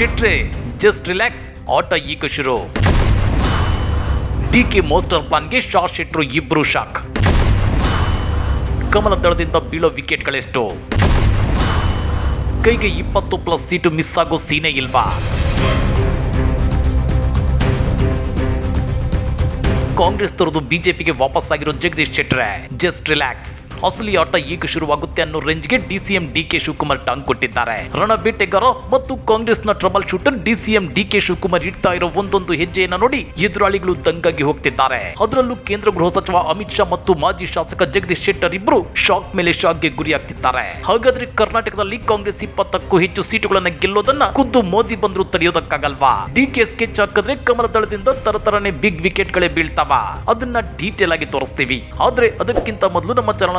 ಶೆಟ್ರೆ just relax ಆಟ ಈಗ ಶುರು. ಡಿಕೆ ಮೋಸ್ಟರ್ ಪ್ಲಾನ್ಗೆ ಶಾರ್ಟ್ ಶೆಟ್ರು ಇಬ್ರು ಶಾಕ್. ಕಮಲ ದಳದಿಂದ ಬೀಳೋ ವಿಕೆಟ್ಗಳೆಷ್ಟು. ಕೈಗೆ ಇಪ್ಪತ್ತು ಪ್ಲಸ್ ಸೀಟು ಮಿಸ್ ಆಗೋ ಸೀನೆ ಇಲ್ವಾ? ಕಾಂಗ್ರೆಸ್ ತೊರೆದು ಬಿಜೆಪಿಗೆ ವಾಪಸ್ ಆಗಿರೋ ಜಗದೀಶ್ ಶೆಟ್ರೆ ಜಸ್ಟ್ ರಿಲ್ಯಾಕ್ಸ್ ಅಸಲಿ ಆಟ ಈಗ ಶುರುವಾಗುತ್ತೆ ಅನ್ನೋ ರೇಂಜ್ಗೆ ಡಿಸಿಎಂ ಡಿಕೆ ಶಿವಕುಮಾರ್ ಟಾಂಗ್ ಕೊಟ್ಟಿದ್ದಾರೆ. ರಣಬೇಟೆಗಾರ ಮತ್ತು ನ trouble shooter DCM DK Shivakumar ಇಡ್ತಾ ಇರೋ ಒಂದೊಂದು ಹೆಜ್ಜೆಯನ್ನ ನೋಡಿ ಎದುರಾಳಿಗಳು ದಂಗಾಗಿ ಹೋಗ್ತಿದ್ದಾರೆ. ಅದರಲ್ಲೂ ಕೇಂದ್ರ ಗೃಹ ಸಚಿವ ಅಮಿತ್ ಶಾ ಮತ್ತು ಮಾಜಿ ಶಾಸಕ ಜಗದೀಶ್ ಶೆಟ್ಟರ್ ಇಬ್ರು ಶಾಕ್ ಮೇಲೆ ಶಾಕ್ಗೆ ಗುರಿಯಾಗ್ತಿದ್ದಾರೆ. ಹಾಗಾದ್ರೆ ಕರ್ನಾಟಕದಲ್ಲಿ ಕಾಂಗ್ರೆಸ್ ಇಪ್ಪತ್ತಕ್ಕೂ ಹೆಚ್ಚು ಸೀಟುಗಳನ್ನ ಗೆಲ್ಲೋದನ್ನ ಖುದ್ದು ಮೋದಿ ಬಂದ್ರು ತಡೆಯೋದಕ್ಕಾಗಲ್ವಾ? ಡಿಕೆ ಸ್ಕೆಚ್ ಹಾಕಿದ್ರೆ ಕಮಲ ದಳದಿಂದ ತರತರನೆ ಬಿಗ್ ವಿಕೆಟ್ ಗಳೇ ಬೀಳ್ತಾವ. ಅದನ್ನ ಡೀಟೇಲ್ ಆಗಿ ತೋರಿಸ್ತೀವಿ. ಆದ್ರೆ ಅದಕ್ಕಿಂತ ಮೊದಲು ನಮ್ಮ ಚಾನಲ್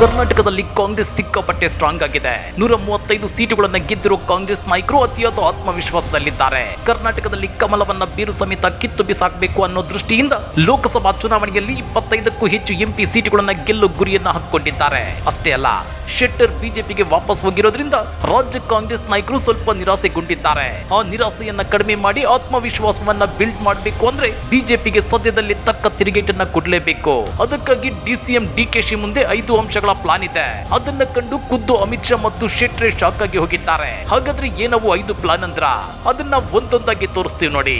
ಕರ್ನಾಟಕದಲ್ಲಿ ಕಾಂಗ್ರೆಸ್ ಸಿಕ್ಕಾಪಟ್ಟೆ ಸ್ಟ್ರಾಂಗ್ ಆಗಿದೆ. ನೂರ ಮೂವತ್ತೈದು ಸೀಟುಗಳನ್ನ ಗೆದ್ದಿರುವ ಕಾಂಗ್ರೆಸ್ ನಾಯಕರು ಅತಿಯಾದ ಆತ್ಮವಿಶ್ವಾಸದಲ್ಲಿದ್ದಾರೆ. ಕರ್ನಾಟಕದಲ್ಲಿ ಕಮಲವನ್ನ ಬೀರು ಸಮೇತ ಕಿತ್ತು ಬಿಸಾಕಬೇಕು ಅನ್ನೋ ದೃಷ್ಟಿಯಿಂದ ಲೋಕಸಭಾ ಚುನಾವಣೆಯಲ್ಲಿ ಇಪ್ಪತ್ತೈದಕ್ಕೂ ಹೆಚ್ಚು ಎಂಪಿ ಸೀಟುಗಳನ್ನ ಗೆಲ್ಲುವ ಗುರಿಯನ್ನ ಹಾಕೊಂಡಿದ್ದಾರೆ ಅಷ್ಟೇ ಅಲ್ಲ, ಶೆಟ್ಟರ್ ಬಿಜೆಪಿಗೆ ವಾಪಸ್ ಹೋಗಿರೋದ್ರಿಂದ ರಾಜ್ಯ ಕಾಂಗ್ರೆಸ್ ನಾಯಕರು ಸ್ವಲ್ಪ ನಿರಾಸೆಗೊಂಡಿದ್ದಾರೆ. ಆ ನಿರಾಸೆಯನ್ನ ಕಡಿಮೆ ಮಾಡಿ ಆತ್ಮವಿಶ್ವಾಸವನ್ನ ಬಿಲ್ಡ್ ಮಾಡಬೇಕು ಅಂದ್ರೆ ಬಿಜೆಪಿಗೆ ಸದ್ಯದಲ್ಲಿ ತಕ್ಕ ತಿರುಗೇಟನ್ನ ಕೊಡಲೇಬೇಕು. ಅದಕ್ಕಾಗಿ ಡಿಸಿಎಂ ಡಿಕೆಶಿ ಮುಂದೆ ಐದು ಅಂಶಗಳ ಪ್ಲಾನ್ ಇದೆ. ಅದನ್ನ ಕಂಡು ಖುದ್ದು ಅಮಿತ್ ಶಾ ಮತ್ತು ಶೆಟ್ರೆ ಶಾಕ್ ಆಗಿ ಹೋಗಿದ್ದಾರೆ. ಹಾಗಾದ್ರೆ ಏನವು ಐದು ಪ್ಲಾನ್ ಅಂದ್ರ? ಅದನ್ನ ಒಂದೊಂದಾಗಿ ತೋರಿಸ್ತೀವಿ ನೋಡಿ.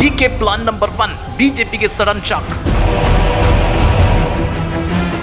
ಡಿಕೆ ಪ್ಲಾನ್ ನಂಬರ್ ಒನ್ ಬಿಜೆಪಿಗೆ ಸಡನ್ ಶಾಕ್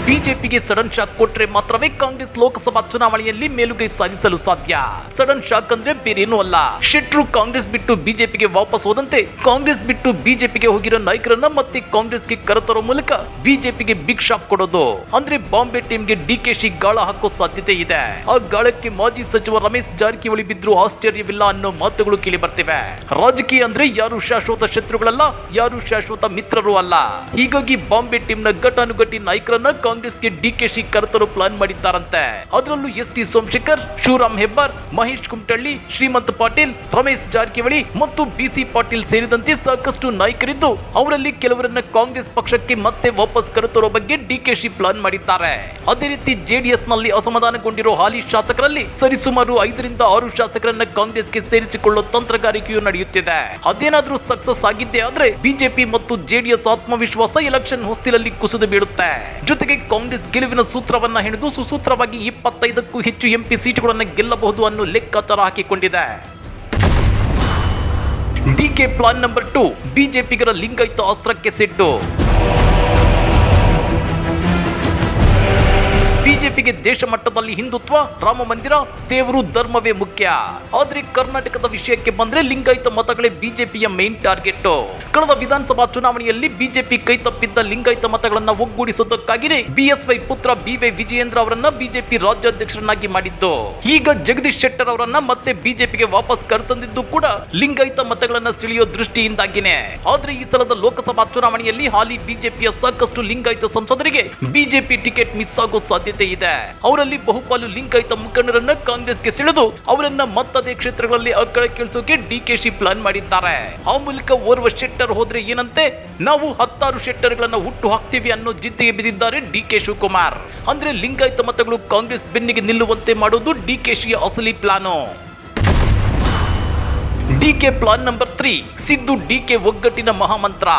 ಬಿಜೆಪಿಗೆ ಸಡನ್ ಶಾಕ್ ಕೊಟ್ರೆ ಮಾತ್ರವೇ ಕಾಂಗ್ರೆಸ್ ಲೋಕಸಭಾ ಚುನಾವಣೆಯಲ್ಲಿ ಮೇಲುಗೈ ಸಾಧಿಸಲು ಸಾಧ್ಯ. ಸಡನ್ ಶಾಕ್ ಅಂದ್ರೆ ಬೇರೇನೂ ಅಲ್ಲ. ಶೆಟ್ರು ಕಾಂಗ್ರೆಸ್ ಬಿಟ್ಟು ಬಿಜೆಪಿಗೆ ವಾಪಸ್ ಹೋದಂತೆ ಕಾಂಗ್ರೆಸ್ ಬಿಟ್ಟು ಬಿಜೆಪಿಗೆ ಹೋಗಿರೋ ನಾಯಕರನ್ನ ಮತ್ತೆ ಕಾಂಗ್ರೆಸ್ಗೆ ಕರೆತರೋ ಮೂಲಕ ಬಿಜೆಪಿಗೆ ಬಿಗ್ ಶಾಕ್ ಕೊಡೋದು. ಅಂದ್ರೆ ಬಾಂಬೆ ಟೀಮ್ಗೆ ಡಿಕೆಶಿ ಗಾಳ ಹಾಕೋ ಸಾಧ್ಯತೆ ಇದೆ. ಆ ಗಾಳಕ್ಕೆ ಮಾಜಿ ಸಚಿವ ರಮೇಶ್ ಜಾರಕಿಹೊಳಿ ಬಿದ್ರು ಆಶ್ಚರ್ಯವಿಲ್ಲ ಅನ್ನೋ ಮಾತುಗಳು ಕೇಳಿ ಬರ್ತಿವೆ. ರಾಜಕೀಯ ಅಂದ್ರೆ ಯಾರು ಶಾಶ್ವತ ಶತ್ರುಗಳಲ್ಲ, ಯಾರು ಶಾಶ್ವತ ಮಿತ್ರರು ಅಲ್ಲ. ಹೀಗಾಗಿ ಬಾಂಬೆ ಟೀಮ್ನ ಘಟಾನುಘಟಿ ನಾಯಕರನ್ನ ಕಾಂಗ್ರೆಸ್ಗೆ ಶಿ ಕರೆತರು ಪ್ಲಾನ್ ಮಾಡಿದ್ದಾರಂತೆ. ಅದರಲ್ಲೂ ಎಸ್ ಟಿ ಸೋಮಶೇಖರ್ ಶಿವರಾಮ್ ಹೆಬ್ಬಾರ್, ಮಹೇಶ್ ಕುಮಟಳ್ಳಿ ಶ್ರೀಮಂತ್ ಪಾಟೀಲ್, ರಮೇಶ್ ಜಾರಕಿಹೊಳಿ ಮತ್ತು ಬಿ ಸಿ ಪಾಟೀಲ್ ಸೇರಿದಂತೆ ಸಾಕಷ್ಟು ನಾಯಕರಿದ್ದು, ಅವರಲ್ಲಿ ಕೆಲವರನ್ನ ಕಾಂಗ್ರೆಸ್ ಪಕ್ಷಕ್ಕೆ ಮತ್ತೆ ವಾಪಸ್ ಕರೆತರೋ ಬಗ್ಗೆ ಡಿಕೆಶಿ ಪ್ಲಾನ್ ಮಾಡಿದ್ದಾರೆ. ಅದೇ ರೀತಿ ಜೆಡಿಎಸ್ನಲ್ಲಿ ಅಸಮಾಧಾನಗೊಂಡಿರೋ ಹಾಲಿ ಶಾಸಕರಲ್ಲಿ ಸರಿಸುಮಾರು ಐದರಿಂದ ಆರು ಶಾಸಕರನ್ನ ಕಾಂಗ್ರೆಸ್ಗೆ ಸೇರಿಸಿಕೊಳ್ಳೋ ತಂತ್ರಗಾರಿಕೆಯು ನಡೆಯುತ್ತಿದೆ. ಅದೇನಾದ್ರೂ ಸಕ್ಸಸ್ ಆಗಿದ್ದೇ ಆದ್ರೆ ಬಿಜೆಪಿ ಮತ್ತು ಜೆಡಿಎಸ್ ಆತ್ಮವಿಶ್ವಾಸ ಎಲೆಕ್ಷನ್ ಹೊಸ್ತಿಲಲ್ಲಿ ಕುಸಿದು ಬೀಳುತ್ತೆ. ಜೊತೆಗೆ ಕಾಂಗ್ರೆಸ್ ಗೆಲುವಿನ ಸೂತ್ರವನ್ನ ಹಿಡಿದು ಸುಸೂತ್ರವಾಗಿ ಇಪ್ಪತ್ತೈದಕ್ಕೂ ಹೆಚ್ಚು ಎಂಪಿ ಸೀಟುಗಳನ್ನು ಗೆಲ್ಲಬಹುದು ಅನ್ನೋ ಲೆಕ್ಕಾಚಾರ ಹಾಕಿಕೊಂಡಿದೆ. ಡಿಕೆ ಪ್ಲಾನ್ ನಂಬರ್ ಟು, ಬಿಜೆಪಿಗರ ಲಿಂಗಾಯತ ಅಸ್ತ್ರಕ್ಕೆ ಸಿಟ್ಟು. ಬಿಜೆಪಿಗೆ ದೇಶ ಮಟ್ಟದಲ್ಲಿ ಹಿಂದುತ್ವ, ರಾಮ ಮಂದಿರ, ದೇವರು ಧರ್ಮವೇ ಮುಖ್ಯ. ಆದ್ರೆ ಕರ್ನಾಟಕದ ವಿಷಯಕ್ಕೆ ಬಂದ್ರೆ ಲಿಂಗಾಯತ ಮತಗಳೇ ಬಿಜೆಪಿಯ ಮೇನ್ ಟಾರ್ಗೆಟ್ ಕಳೆದ ವಿಧಾನಸಭಾ ಚುನಾವಣೆಯಲ್ಲಿ ಬಿಜೆಪಿ ಕೈ ತಪ್ಪಿದ್ದ ಲಿಂಗಾಯತ ಮತಗಳನ್ನ ಒಗ್ಗೂಡಿಸುವುದಕ್ಕಾಗಿಯೇ ಬಿಎಸ್ವೈ ಪುತ್ರ ಬಿವೈ ವಿಜಯೇಂದ್ರ ಅವರನ್ನ ಬಿಜೆಪಿ ರಾಜ್ಯಾಧ್ಯಕ್ಷರನ್ನಾಗಿ ಮಾಡಿದ್ದು. ಈಗ ಜಗದೀಶ್ ಶೆಟ್ಟರ್ ಅವರನ್ನ ಮತ್ತೆ ಬಿಜೆಪಿಗೆ ವಾಪಸ್ ಕರೆತಂದಿದ್ದು ಕೂಡ ಲಿಂಗಾಯತ ಮತಗಳನ್ನ ಸೆಳೆಯೋ ದೃಷ್ಟಿಯಿಂದಾಗಿನೇ. ಆದ್ರೆ ಈ ಸಲದ ಲೋಕಸಭಾ ಚುನಾವಣೆಯಲ್ಲಿ ಹಾಲಿ ಬಿಜೆಪಿಯ ಸಾಕಷ್ಟು ಲಿಂಗಾಯತ ಸಂಸದರಿಗೆ ಬಿಜೆಪಿ ಟಿಕೆಟ್ ಮಿಸ್ ಆಗೋ ಸಾಧ್ಯತೆ ಇದೆ. ಅವರಲ್ಲಿ ಬಹುಪಾಲು ಲಿಂಗಾಯತ ಮುಖಂಡರನ್ನ ಕಾಂಗ್ರೆಸ್ಗೆ ಸೆಳೆದು ಅವರನ್ನ ಮತ್ತದೇ ಕ್ಷೇತ್ರಗಳಲ್ಲಿ ಅಕ್ಕಳಕ್ಕಿಳಿಸೋಕೆ ಡಿಕೆಶಿ ಪ್ಲಾನ್ ಮಾಡಿದ್ದಾರೆ. ಆ ಮೂಲಕ ಓರ್ವ ಶೆಟ್ಟರ್ ಹೋದ್ರೆ ಏನಂತೆ? ನಾವು ಹತ್ತಾರು ಶೆಟ್ಟರ್ಗಳನ್ನ ಹುಟ್ಟು ಹಾಕ್ತೀವಿ ಅನ್ನೋ ಜಿದ್ದಿಗೆ ಬಿದ್ದಿದ್ದಾರೆ ಡಿಕೆ ಶಿವಕುಮಾರ್. ಅಂದ್ರೆ ಲಿಂಗಾಯತ ಮತಗಳು ಕಾಂಗ್ರೆಸ್ ಬೆನ್ನಿಗೆ ನಿಲ್ಲುವಂತೆ ಮಾಡೋದು ಡಿಕೆಶಿಯ ಅಸಲಿ plan. DK plan number three Siddu DK ಒಗ್ಗಟ್ಟಿನ ಮಹಾಮಂತ್ರ.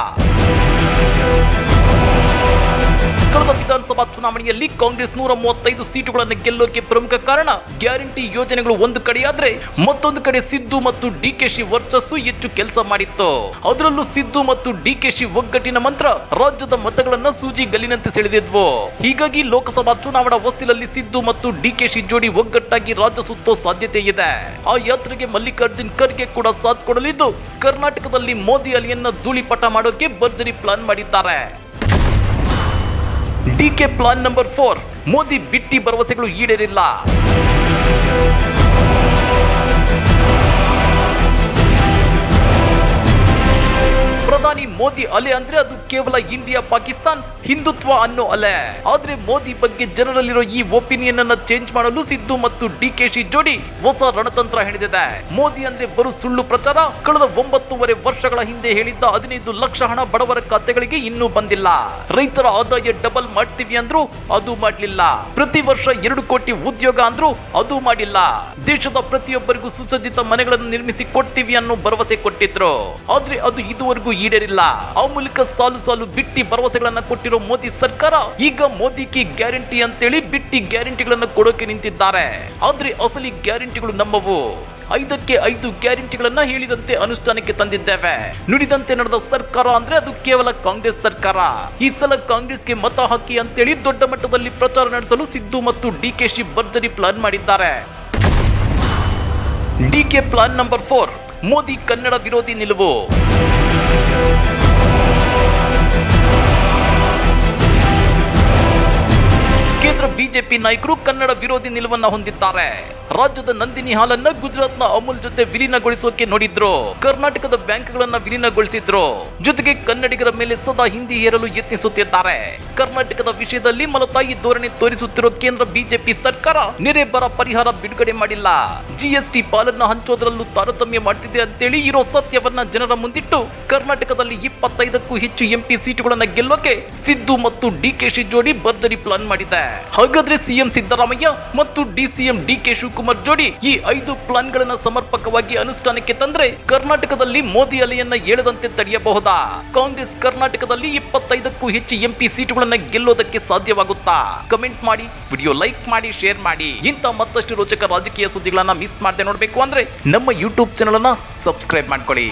ಕಳೆದ ವಿಧಾನಸಭಾ ಚುನಾವಣೆಯಲ್ಲಿ ಕಾಂಗ್ರೆಸ್ ನೂರ ಮೂವತ್ತೈದು ಸೀಟುಗಳನ್ನು ಗೆಲ್ಲೋಕೆ ಪ್ರಮುಖ ಕಾರಣ ಗ್ಯಾರಂಟಿ ಯೋಜನೆಗಳು ಒಂದು ಕಡೆಯಾದ್ರೆ ಮತ್ತೊಂದು ಕಡೆ ಸಿದ್ದು ಮತ್ತು ಡಿಕೆಶಿ ವರ್ಚಸ್ಸು ಹೆಚ್ಚು ಕೆಲಸ ಮಾಡಿತ್ತು. ಅದರಲ್ಲೂ ಸಿದ್ದು ಮತ್ತು ಡಿಕೆಶಿ ಒಗ್ಗಟ್ಟಿನ ಮಂತ್ರ ರಾಜ್ಯದ ಮತಗಳನ್ನ ಸೂಜಿ ಗಲ್ಲಿನಂತೆ ಸೆಳೆದಿದ್ವು. ಹೀಗಾಗಿ ಲೋಕಸಭಾ ಚುನಾವಣಾ ಹೊಸ್ತಿಲಲ್ಲಿ ಸಿದ್ದು ಮತ್ತು ಡಿಕೆಶಿ ಜೋಡಿ ಒಗ್ಗಟ್ಟಾಗಿ ರಾಜ್ಯ ಸುತ್ತೋ ಸಾಧ್ಯತೆ ಇದೆ. ಆ ಯಾತ್ರೆಗೆ ಮಲ್ಲಿಕಾರ್ಜುನ್ ಖರ್ಗೆ ಕೂಡ ಸಾಥ್ ಕೊಡಲಿದ್ದು, ಕರ್ನಾಟಕದಲ್ಲಿ ಮೋದಿ ಅಲಿಯನ್ನ ಧೂಳಿಪಟ ಮಾಡೋಕೆ ಭರ್ಜರಿ ಪ್ಲಾನ್ ಮಾಡಿದ್ದಾರೆ. DK plan number four Modi ಬಿಟ್ಟಿ ಭರವಸೆಗಳು ಈಡೇರಿಲ್ಲ. ಮೋದಿ ಅಲೆ ಅಂದ್ರೆ ಅದು ಕೇವಲ ಇಂಡಿಯಾ ಪಾಕಿಸ್ತಾನ್ ಹಿಂದುತ್ವ ಅನ್ನೋ ಅಲೆ. ಆದ್ರೆ ಮೋದಿ ಬಗ್ಗೆ ಜನರಲ್ಲಿರೋ ಈ ಒಪಿನಿಯನ್ ಅನ್ನ ಚೇಂಜ್ ಮಾಡಲು ಸಿದ್ದು ಮತ್ತು ಡಿ ಕೆ ಶಿ ಜೋಡಿ ಹೊಸ ರಣತಂತ್ರ ಹಿಡಿದಿದೆ ಮೋದಿ ಅಂದ್ರೆ ಬರು ಸುಳ್ಳು ಪ್ರಚಾರ. ಕಳೆದ ಒಂಬತ್ತೂವರೆ ವರ್ಷಗಳ ಹಿಂದೆ ಹೇಳಿದ್ದ ಹದಿನೈದು ಲಕ್ಷ ಹಣ ಬಡವರ ಖಾತೆಗಳಿಗೆ ಇನ್ನೂ ಬಂದಿಲ್ಲ. ರೈತರ ಆದಾಯ ಡಬಲ್ ಮಾಡ್ತೀವಿ ಅಂದ್ರು ಅದು ಮಾಡ್ಲಿಲ್ಲ. ಪ್ರತಿ ವರ್ಷ ಎರಡು ಕೋಟಿ ಉದ್ಯೋಗ ಅಂದ್ರು ಅದು ಮಾಡಿಲ್ಲ. ದೇಶದ ಪ್ರತಿಯೊಬ್ಬರಿಗೂ ಸುಸಜ್ಜಿತ ಮನೆಗಳನ್ನು ನಿರ್ಮಿಸಿ ಕೊಡ್ತೀವಿ ಅನ್ನೋ ಭರವಸೆ ಕೊಟ್ಟಿದ್ರು. ಆದ್ರೆ ಅದು ಇದುವರೆಗೂ ಈಡೇರಿಲ್ಲ. ಆ ಮೂಲಕ ಸಾಲು ಸಾಲು ಬಿಟ್ಟಿ ಭರವಸೆಗಳನ್ನ ಕೊಟ್ಟಿರೋ ಮೋದಿ ಸರ್ಕಾರ, ಈಗ ಮೋದಿ ಕಿ ಗ್ಯಾರಂಟಿ ಅಂತೇಳಿ ಬಿಟ್ಟಿ ಗ್ಯಾರಂಟಿಗಳನ್ನ ಕೊಡೋಕೆ ನಿಂತಿದ್ದಾರೆ. ಆದ್ರೆ ಅಸಲಿ ಗ್ಯಾರಂಟಿಗಳು ನಮ್ಮವು. ಐದಕ್ಕೆ ಐದು ಗ್ಯಾರಂಟಿಗಳನ್ನ ಹೇಳಿದಂತೆ ಅನುಷ್ಠಾನಕ್ಕೆ ತಂದಿದ್ದೇವೆ. ನುಡಿದಂತೆ ನಡೆದ ಸರ್ಕಾರ ಅಂದ್ರೆ ಅದು ಕೇವಲ ಕಾಂಗ್ರೆಸ್ ಸರ್ಕಾರ. ಈ ಸಲ ಕಾಂಗ್ರೆಸ್ಗೆ ಮತ ಹಾಕಿ ಅಂತೇಳಿ ದೊಡ್ಡ ಮಟ್ಟದಲ್ಲಿ ಪ್ರಚಾರ ನಡೆಸಲು ಸಿದ್ದು ಮತ್ತು ಡಿಕೆಶಿ ಭರ್ಜರಿ ಪ್ಲಾನ್ ಮಾಡಿದ್ದಾರೆ. DK plan number four, Modi Kannada ವಿರೋಧಿ ನಿಲುವು. ಬಿಜೆಪಿ ನಾಯಕರು ಕನ್ನಡ ವಿರೋಧಿ ನಿಲುವನ್ನ ಹೊಂದಿದ್ದಾರೆ. ರಾಜ್ಯದ ನಂದಿನಿ ಹಾಲನ್ನ ಗುಜರಾತ್ನ ಅಮೂಲ್ ಜೊತೆ ವಿಲೀನಗೊಳಿಸೋಕೆ ನೋಡಿದ್ರು. ಕರ್ನಾಟಕದ ಬ್ಯಾಂಕ್ಗಳನ್ನ ವಿಲೀನಗೊಳಿಸಿದ್ರು. ಜೊತೆಗೆ ಕನ್ನಡಿಗರ ಮೇಲೆ ಸದಾ ಹಿಂದಿ ಹೇರಲು ಯತ್ನಿಸುತ್ತಿದ್ದಾರೆ. ಕರ್ನಾಟಕದ ವಿಷಯದಲ್ಲಿ ಮಲತಾಯಿ ಧೋರಣೆ ತೋರಿಸುತ್ತಿರೋ ಕೇಂದ್ರ ಬಿಜೆಪಿ ಸರ್ಕಾರ ನೆರೆ ಬರ ಪರಿಹಾರ ಬಿಡುಗಡೆ ಮಾಡಿಲ್ಲ. ಜಿಎಸ್ಟಿ ಪಾಲನ್ನ ಹಂಚೋದ್ರಲ್ಲೂ ತಾರತಮ್ಯ ಮಾಡ್ತಿದೆ ಅಂತೇಳಿ ಇರೋ ಸತ್ಯವನ್ನ ಜನರ ಮುಂದಿಟ್ಟು ಕರ್ನಾಟಕದಲ್ಲಿ ಇಪ್ಪತ್ತೈದಕ್ಕೂ ಹೆಚ್ಚು ಎಂಪಿ ಸೀಟುಗಳನ್ನ ಗೆಲ್ಲೋಕೆ ಸಿದ್ದು ಮತ್ತು ಡಿಕೆಶಿ ಜೋಡಿ ಭರ್ಜರಿ ಪ್ಲಾನ್ ಮಾಡಿದೆ. ಹಾಗಾದ್ರೆ ಸಿಎಂ ಸಿದ್ದರಾಮಯ್ಯ ಮತ್ತು ಡಿಸಿಎಂ ಡಿಕೆ ಶಿವಕುಮಾರ್ ಜೋಡಿ ಈ ಐದು ಪ್ಲಾನ್ ಗಳನ್ನ ಸಮರ್ಪಕವಾಗಿ ಅನುಷ್ಠಾನಕ್ಕೆ ತಂದ್ರೆ ಕರ್ನಾಟಕದಲ್ಲಿ ಮೋದಿ ಅಲೆಯನ್ನ ಏಳದಂತೆ ತಡೆಯಬಹುದಾ? ಕಾಂಗ್ರೆಸ್ ಕರ್ನಾಟಕದಲ್ಲಿ ಇಪ್ಪತ್ತೈದಕ್ಕೂ ಹೆಚ್ಚು ಎಂಪಿ ಸೀಟುಗಳನ್ನ ಗೆಲ್ಲೋದಕ್ಕೆ ಸಾಧ್ಯವಾಗುತ್ತಾ? ಕಮೆಂಟ್ ಮಾಡಿ, ವಿಡಿಯೋ ಲೈಕ್ ಮಾಡಿ, ಶೇರ್ ಮಾಡಿ. ಇಂತ ಮತ್ತಷ್ಟು ರೋಚಕ ರಾಜಕೀಯ ಸುದ್ದಿಗಳನ್ನ ಮಿಸ್ ಮಾಡದೆ ನೋಡಬೇಕು ಅಂದ್ರೆ ನಮ್ಮ ಯೂಟ್ಯೂಬ್ ಚಾನಲ್ ಅನ್ನ ಸಬ್ಸ್ಕ್ರೈಬ್ ಮಾಡ್ಕೊಳ್ಳಿ.